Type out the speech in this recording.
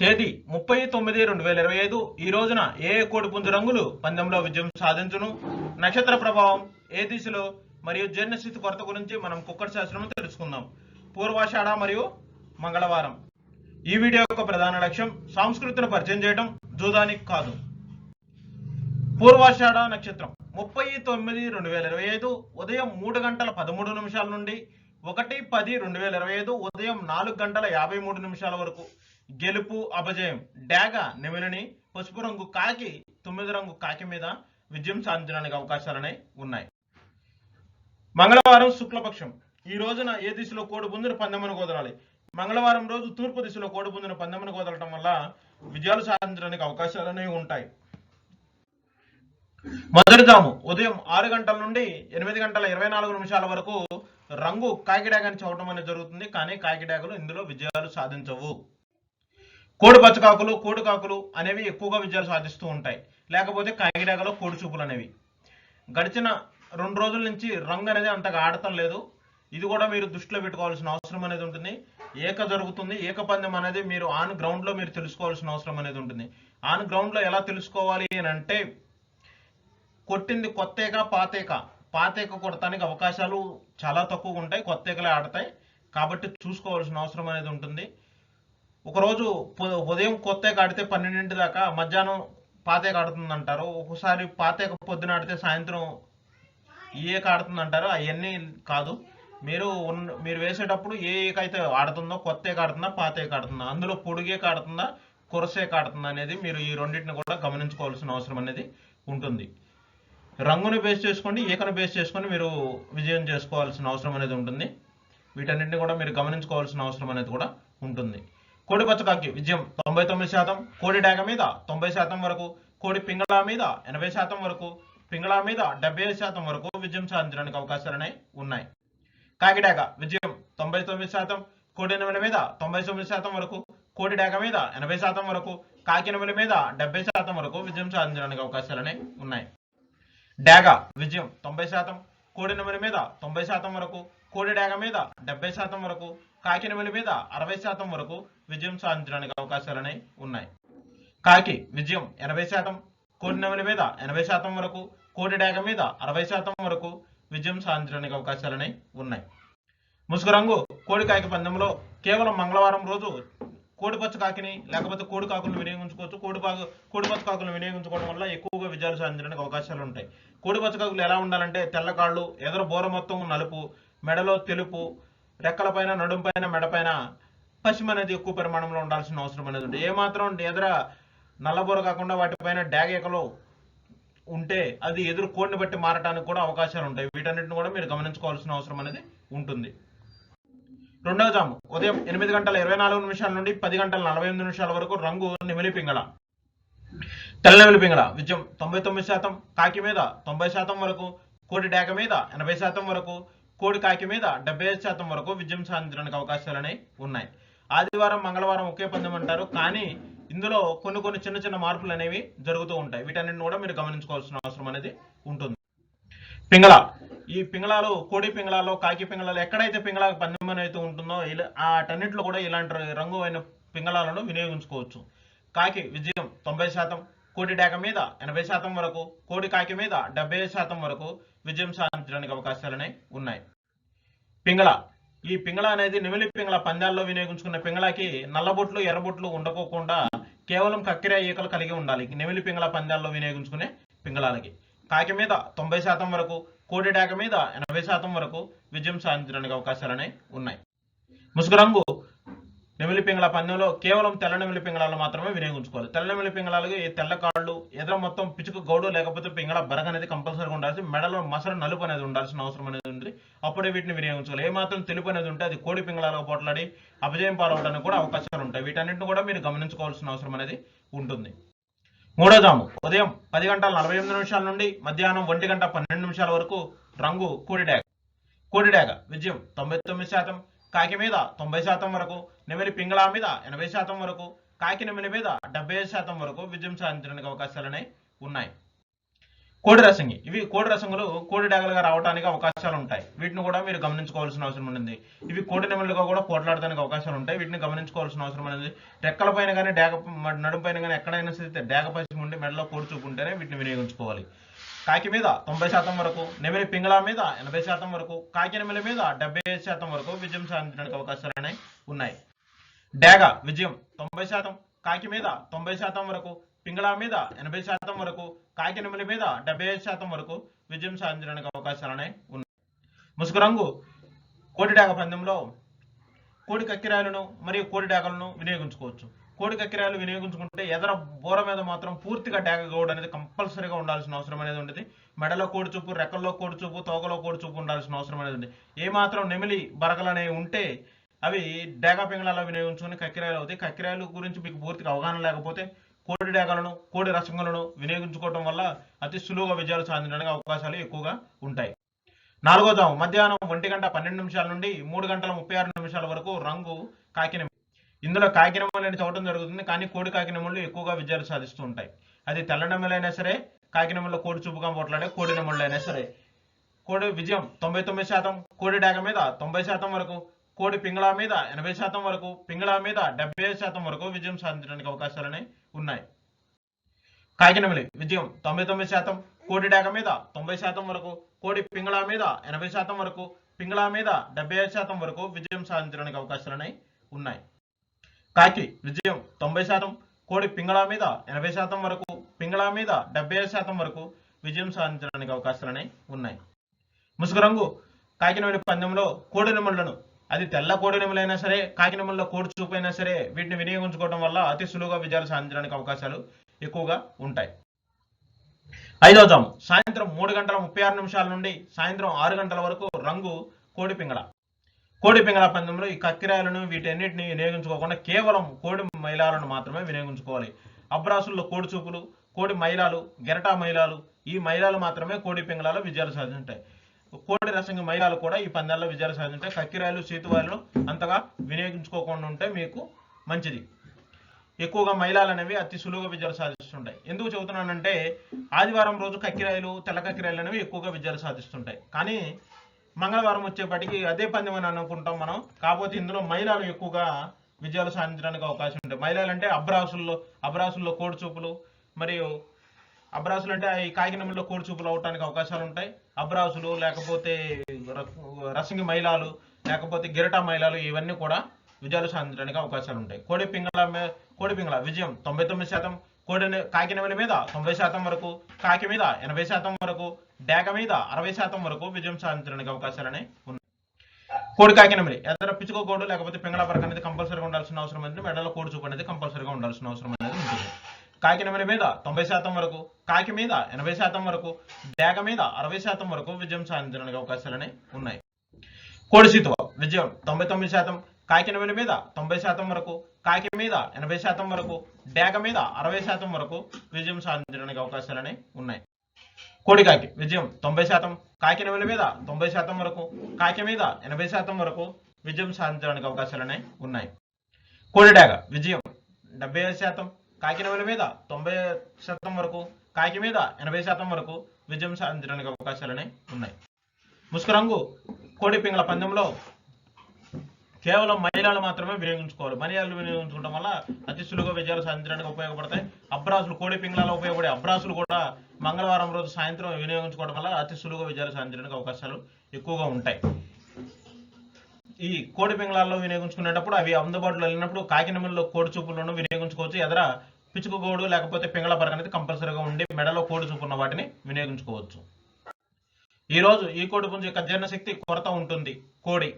తేదీ ముప్పై తొమ్మిది రెండు వేల ఇరవై ఐదు. ఈ రోజున ఏ ఏ కోడి పుంజు రంగులు పందెంలో విజయం సాధించును? నక్షత్ర ప్రభావం ఏ దిశలో? మరియు జీర్ణస్థితి కొరత గురించి మనం కుక్కర్ శాస్త్రం తెలుసుకుందాం. పూర్వాషాఢ మరియు మంగళవారం. ఈ వీడియో యొక్క ప్రధాన లక్ష్యం సంస్కృతిని పరిచయం చేయడం జూదానికి కాదు. పూర్వాషాఢ నక్షత్రం ముప్పై తొమ్మిది రెండు వేల ఇరవై ఐదు ఉదయం మూడు గంటల పదమూడు నిమిషాల నుండి ఒకటి పది రెండు వేల ఇరవై ఐదు ఉదయం నాలుగు గంటల యాభై మూడు నిమిషాల వరకు. గెలుపు అపజయం డాగ నిమిలిని పసుపు రంగు కాకి తొమ్మిది రంగు కాకి మీద విజయం సాధించడానికి అవకాశాలనే ఉన్నాయి. మంగళవారం శుక్లపక్షం. ఈ రోజున ఏ దిశలో కోడి పుంజును కుదరాలి మంగళవారం రోజు తూర్పు దిశలో కోడి పుంజును కుదరటం వల్ల విజయాలు సాధించడానికి అవకాశాలనే ఉంటాయి. మొదటి జాము. ఉదయం ఆరు గంటల నుండి ఎనిమిది గంటల ఇరవై నాలుగు నిమిషాల వరకు రంగు కాకిడాగని చవటం అనేది జరుగుతుంది. కానీ కాకిడాగలు ఇందులో విజయాలు సాధించవు. కోడి పచ్చకాకులు కోడి కాకులు అనేవి ఎక్కువగా విజయాలు సాధిస్తూ ఉంటాయి. లేకపోతే కాకిడాగలో కోడి చూపులు అనేవి. గడిచిన రెండు రోజుల నుంచి రంగు అనేది అంతగా ఆడటం లేదు. ఇది కూడా మీరు దృష్టిలో పెట్టుకోవాల్సిన అవసరం అనేది ఉంటుంది. ఏక జరుగుతుంది. ఏక పందెం అనేది మీరు ఆన్ గ్రౌండ్లో మీరు తెలుసుకోవాల్సిన అవసరం అనేది ఉంటుంది. ఆన్ గ్రౌండ్లో ఎలా తెలుసుకోవాలి అని అంటే కొట్టింది కొత్తేక పాతేక. పాతేక కొడటానికి అవకాశాలు చాలా తక్కువ ఉంటాయి. కొత్తేకలే ఆడతాయి. కాబట్టి చూసుకోవాల్సిన అవసరం అనేది ఉంటుంది. ఒకరోజు ఉదయం కొత్తేక ఆడితే పన్నెండింటి దాకా మధ్యాహ్నం పాతేక కాడుతుంది అంటారు ఒకసారి పాతేక పొద్దున ఆడితే సాయంత్రం ఏ ఏక అంటారు అవన్నీ కాదు. మీరు మీరు వేసేటప్పుడు ఏ ఏకైతే ఆడుతుందో కొత్త ఏక ఆడుతుందా పాత ఆడుతుందా అందులో పొడిగే ఆడుతుందా కొరసే ఆడుతుందా అనేది మీరు ఈ రెండింటిని కూడా గమనించుకోవాల్సిన అవసరం అనేది ఉంటుంది. రంగును బేస్ చేసుకోండి ఏకను బేస్ చేసుకొని మీరు విజయం చేసుకోవాల్సిన అవసరం అనేది ఉంటుంది. వీటన్నిటిని కూడా మీరు గమనించుకోవాల్సిన అవసరం అనేది కూడా ఉంటుంది. కోడి బతుకాకి విజయం తొంభై తొమ్మిది శాతం. కోడి డాగ మీద తొంభై శాతం వరకు. కోడి పింగళా మీద ఎనభై శాతం వరకు. పింగళా మీద డెబ్బై శాతం వరకు విజయం సాధించడానికి అవకాశాలు ఉన్నాయి. కాకిడాగ విజయం తొంభై తొమ్మిది శాతం. కోడి ఎనిమిది మీద తొంభై తొమ్మిది శాతం వరకు. కోడి డాగ మీద ఎనభై శాతం వరకు. కాకి ఎనిమిది మీద డెబ్బై శాతం వరకు విజయం సాధించడానికి అవకాశాలు ఉన్నాయి. డాగ విజయం తొంభై శాతం. కోడి నెమలి మీద తొంభై శాతం వరకు. కోడిడాగ మీద డెబ్బై శాతం వరకు కాకి నెమలి మీద అరవై శాతం వరకు విజయం సాధించడానికి అవకాశాలనే ఉన్నాయి. కాకి విజయం ఎనభై శాతం కోడి మీద ఎనభై శాతం వరకు కోడిడాగ మీద అరవై శాతం వరకు విజయం సాధించడానికి అవకాశాలనే ఉన్నాయి. ముసుగు రంగు కోడి కాకి పందెంలో కేవలం మంగళవారం రోజు కోడిపచ్చ కాకిని లేకపోతే కోడి కాకులను వినియోగించుకోవచ్చు. కోడి పాకు కోడిపచ్చ కాకులను వినియోగించుకోవడం వల్ల ఎక్కువగా విజయాలు సాధించడానికి అవకాశాలు ఉంటాయి. కోడిపచ్చ కాకులు ఎలా ఉండాలంటే తెల్ల కాళ్ళు బోర మొత్తం నలుపు మెడలో తెలుపు రెక్కలపైన నడుంపైన నడుం పైన పశ్చిమ అనేది ఎక్కువ పరిమాణంలో ఉండాల్సిన అవసరం అనేది ఉంటుంది ఏమాత్రం ఎదుర నల్లబోర కాకుండా వాటిపైన డాగేకలు ఉంటే అది ఎదురు కోడిని బట్టి మారటానికి కూడా అవకాశాలు ఉంటాయి. వీటన్నిటిని కూడా మీరు గమనించుకోవాల్సిన అవసరం అనేది ఉంటుంది. రెండవ జాము. ఉదయం ఎనిమిది గంటల ఇరవై నాలుగు నిమిషాల నుండి పది గంటల నలభై ఎనిమిది నిమిషాల వరకు రంగు నిమిలి పింగళ. తెల్ల నెమిలి పింగళ. విజయం తొంభై తొమ్మిది శాతం కాకి మీద తొంభై శాతం వరకు కోటి డేక మీద ఎనభై శాతం వరకు కోడి కాకి మీద డెబ్బై ఐదు శాతం వరకు విజయం సాధించడానికి అవకాశాలు అనేవి ఉన్నాయి. ఆదివారం మంగళవారం ఒకే పందెం అంటారు. కానీ ఇందులో కొన్ని కొన్ని చిన్న చిన్న మార్పులు అనేవి జరుగుతూ ఉంటాయి. వీటన్నిటిని కూడా మీరు గమనించుకోవాల్సిన అవసరం అనేది ఉంటుంది. పింగళ. ఈ పింగళాలు కోడి పింగళాలు కాకి పింగళాలు ఎక్కడైతే పింగళ పందెం అనేది ఉంటుందో ఇలా వాటన్నిటిలో కూడా ఇలాంటి రంగు అయిన పింగళాలను వినియోగించుకోవచ్చు. కాకి విజయం తొంభై శాతం కోటి డేక మీద ఎనభై శాతం వరకు కోడి కాకి మీద డెబ్బై శాతం వరకు విజయం సాధించడానికి అవకాశాలనే ఉన్నాయి. పింగళ. ఈ పింగళ అనేది నిమిలి పింగళ పందాల్లో వినియోగించుకున్న పింగళకి నల్లబొట్లు ఎర్రబొట్లు ఉండకోకుండా కేవలం కక్కెర ఈకలు కలిగి ఉండాలి. నెమిలి పింగళ పందాల్లో వినియోగించుకునే పింగళాలకి. కాకి మీద తొంభై శాతం వరకు కోడి డేక మీద ఎనభై శాతం వరకు విజయం సాధించడానికి అవకాశాలనే ఉన్నాయి. ముసుగు రంగు. నెమిలి పింగళ పందెంలో కేవలం తెల్ల నెమిలి పింగళాలు మాత్రమే వినియోగించుకోవాలి. తెల్ల నెమిలి పింగళాలకు ఈ తెల్ల కాళ్ళు ఎదుర మొత్తం పిచుకు గౌడు లేకపోతే పింగళ బరగ అనేది కంపల్సరీగా ఉండాల్సి మెడలో మసలు నలుపు అనేది ఉండాల్సిన అవసరం అనేది ఉంది. అప్పుడే వీటిని వినియోగించుకోవాలి. ఏ మాత్రం తెలుపు అనేది ఉంటే అది కోడి పింగళాలకు పోట్లాడి అపజయం పాలవడానికి కూడా అవకాశాలు ఉంటాయి. వీటన్నింటిని కూడా మీరు గమనించుకోవాల్సిన అవసరం అనేది ఉంటుంది. మూడో జాము. ఉదయం పది గంటల నలభై ఎనిమిది నిమిషాల నుండి మధ్యాహ్నం ఒంటి గంట పన్నెండు నిమిషాల వరకు రంగు కోడి డాగ కోడి విజయం తొంభై తొమ్మిది శాతం. కాకి మీద తొంభై శాతం వరకు నెమిలి పింగళా మీద ఎనభై శాతం వరకు కాకి నెమిలి మీద డెబ్బై శాతం వరకు విజయం సాధించడానికి అవకాశాలనే ఉన్నాయి. కోడి రసంగి. ఇవి కోడి రసంగులు కోడి డాగలుగా రావడానికి అవకాశాలు ఉంటాయి. వీటిని కూడా మీరు గమనించుకోవాల్సిన అవసరం ఉంది. ఇవి కోడి నెమలుగా కూడా పోట్లాడడానికి అవకాశాలు ఉంటాయి. వీటిని గమనించుకోవాల్సిన అవసరం ఉండింది రెక్కల పైన కానీ డేగ నడుం పైన కానీ ఎక్కడైనా సరే డేగ పసి ఉండి మెడలో కోడి చూపుంటేనే వీటిని వినియోగించుకోవాలి. కాకి మీద తొంభై శాతం వరకు నెమిలి పింగళ మీద ఎనభై శాతం వరకు కాకి నెమిలి మీద డెబ్బై ఐదు శాతం వరకు విజయం సాధించడానికి అవకాశాలు అనేవి ఉన్నాయి. డేగ విజయం తొంభై శాతం కాకి మీద తొంభై శాతం వరకు పింగళ మీద ఎనభై శాతం వరకు కాకి నెమిలి మీద డెబ్బై ఐదు శాతం వరకు విజయం సాధించడానికి అవకాశాలు అనేవి ఉన్నాయి. ముసుగు రంగు కోటి డాగ పందెంలో కోడి కక్కిరాయలను మరియు కోడి డాగలను వినియోగించుకోవచ్చు. కోడి కక్కిరాయలు వినియోగించుకుంటే ఎదర బోర మీద మాత్రం పూర్తిగా డాగ గౌడ్ అనేది కంపల్సరీగా ఉండాల్సిన అవసరం అనేది ఉంటుంది మెడలో కోడి చూపు రెక్కల్లో కోడి చూపు తోకలో కోడి చూపు ఉండాల్సిన అవసరం అనేది ఉంది ఏ మాత్రం నెమిలి బరకలు అనేవి ఉంటే అవి డేగా పింగళాల్లో వినియోగించుకుని కక్కిరాయలు అవుతాయి. కక్కిరాయలు గురించి మీకు పూర్తిగా అవగాహన లేకపోతే కోడి డాగలను కోడి రసంగులను వినియోగించుకోవడం వల్ల అతి సులువుగా విజయాలు సాధించడానికి అవకాశాలు ఎక్కువగా ఉంటాయి. నాలుగో జాము మధ్యాహ్నం ఒంటి గంట పన్నెండు నిమిషాల నుండి మూడు గంటల ముప్పై ఆరు నిమిషాల వరకు రంగు కాకినెమ్మ ఇందులో కాకినమూలు అనేది చదవడం జరుగుతుంది. కానీ కోడి కాకినమూళ్ళు ఎక్కువగా విజయాలు సాధిస్తూ ఉంటాయి. అది తెల్ల సరే కాకినెమ్మలో కోడి చూపుగా పోట్లాడే కోడి నెమ్మలు అయినా సరే. కోడి విజయం తొంభై తొమ్మిది శాతం. కోడి డాగ మీద తొంభై శాతం వరకు. కోడి పింగళా మీద ఎనభై శాతం వరకు. పింగళా మీద డెబ్బై శాతం వరకు విజయం సాధించడానికి అవకాశాలని ఉన్నాయి. కాకినమిలి విజయం తొంభై తొమ్మిది శాతం. కోడి డాగ మీద తొంభై శాతం వరకు. కోడి పింగళా మీద ఎనభై శాతం వరకు. పింగళా మీద డెబ్బై ఐదు శాతం వరకు విజయం సాధించడానికి అవకాశాలని ఉన్నాయి. కాకి విజయం తొంభై శాతం కోడి పింగళా మీద ఎనభై శాతం వరకు పింగళా మీద డెబ్బై ఐదు శాతం వరకు విజయం సాధించడానికి అవకాశాలనే ఉన్నాయి. ముసుగు రంగు కాకినమిలి పందెంలో కోడి అది తెల్ల కోడి సరే కాకినెమల్లో కోడి చూపైనా సరే వీటిని వినియోగించుకోవడం వల్ల అతి సులువుగా విజయాలు సాధించడానికి అవకాశాలు ఎక్కువగా ఉంటాయి. ఐదో జాము సాయంత్రం మూడు గంటల ముప్పై ఆరు నిమిషాల నుండి సాయంత్రం ఆరు గంటల వరకు రంగు కోడి పింగళ. కోడి పింగళ పందెంలో ఈ కక్కిరాయలను వీటన్నిటిని వినియోగించుకోకుండా కేవలం కోడి మైలాలను మాత్రమే వినియోగించుకోవాలి. అబ్రాసుల్లో కోడి చూపులు కోడి మైలాలు గెరటా మైలాలు ఈ మైలాలు మాత్రమే కోడి పింగళాలు విజయాలు సాధించాయి కోడి రసంగి మైలాలు కూడా ఈ పందాల్లో విజయాలు సాధించాయి కక్కిరాయలు సీతువాయలు అంతగా వినియోగించుకోకుండా ఉంటే మీకు మంచిది. ఎక్కువగా మైలాలు అనేవి అతి సులువుగా విజయాలు సాధిస్తుంటాయి. ఎందుకు చెబుతున్నానంటే ఆదివారం రోజు కక్కిరాయలు తెల్ల కక్కిరాయలు అనేవి ఎక్కువగా విజయాలు సాధిస్తుంటాయి. కానీ మంగళవారం వచ్చేప్పటికి అదే పందెం అని అనుకుంటాం మనం. కాకపోతే ఇందులో మహిళలు ఎక్కువగా విజయాలు సాధించడానికి అవకాశం ఉంటాయి మహిళలు అంటే అబ్రాసుల్లో అబ్రాసుల్లో కోడిచూపులు మరియు అబ్రాసులు అంటే ఈ కాకినమ్మలో కోడిచూపులు అవటానికి అవకాశాలు ఉంటాయి. అబ్రాసులు లేకపోతే ర- రసంగి మైలాలు లేకపోతే గిరటా మైలాలు ఇవన్నీ కూడా విజయాలు సాధించడానికి అవకాశాలు ఉంటాయి. కోడి పింగళ కోడి పింగళ విజయం తొంభై తొమ్మిది శాతం కోడి కాకినెమలి మీద తొంభై శాతం వరకు కాకి మీద ఎనభై శాతం వరకు డేగ మీద అరవై శాతం వరకు విజయం సాధించడానికి అవకాశాలని ఉన్నాయి. కోడి కాకినెమలి ఎదర పిచ్చుకో కోడు లేకపోతే పింగళ పరక అనేది కంపల్సరీగా ఉండాల్సిన అవసరం అనేది మెడలో కోడి చూపు అనేది కంపల్సరీగా ఉండాల్సిన అవసరం అనేది ఉంటుంది. కాకినెమలి మీద తొంభై శాతం వరకు కాకి మీద ఎనభై శాతం వరకు డేగ మీద అరవై శాతం వరకు విజయం సాధించడానికి అవకాశాలని ఉన్నాయి. కోడి సీతువ విజయం తొంభై తొమ్మిది శాతం కాకినెమలి మీద తొంభై శాతం వరకు కాకి మీద ఎనభై శాతం వరకు డేగ మీద అరవై శాతం వరకు విజయం సాధించడానికి అవకాశాలని ఉన్నాయి. కోడికాకి విజయం తొంభై శాతం కాకి నెమలి మీద తొంభై శాతం వరకు కాకి మీద ఎనభై శాతం వరకు విజయం సాధించడానికి అవకాశాలనే ఉన్నాయి. కోడిడాగ విజయం డెబ్బై ఐదు శాతం కాకి నెమలి మీద తొంభై శాతం వరకు కాకి మీద ఎనభై శాతం వరకు విజయం సాధించడానికి అవకాశాలనే ఉన్నాయి. ముసుగు రంగు కోడి పింగళ పందెంలో కేవలం మహిళలు మాత్రమే వినియోగించుకోవాలి. మహిళలు వినియోగించుకోవడం వల్ల అతి సులువుగా విజయాలు సాధించడానికి ఉపయోగపడతాయి. అబ్రాసులు కోడి పింగ్లాలో ఉపయోగపడే అబ్రాసులు కూడా మంగళవారం రోజు సాయంత్రం వినియోగించుకోవడం వల్ల అతి సులువుగా విజయాలు సాధించడానికి అవకాశాలు ఎక్కువగా ఉంటాయి. ఈ కోడి పింగళాల్లో వినియోగించుకునేటప్పుడు అవి అందుబాటులో వెళ్ళినప్పుడు కాకినమల్లో కోడి చూపులను వినియోగించుకోవచ్చు. ఎదర పిచుకు కోడు లేకపోతే పింగళ పరక అనేది కంపల్సరీగా ఉండి మెడలో కోడి చూపున్న వాటిని వినియోగించుకోవచ్చు. ఈ రోజు ఈ కోడి పుంజు యొక్క జీర్ణశక్తి కొరత ఉంటుంది. కోడి.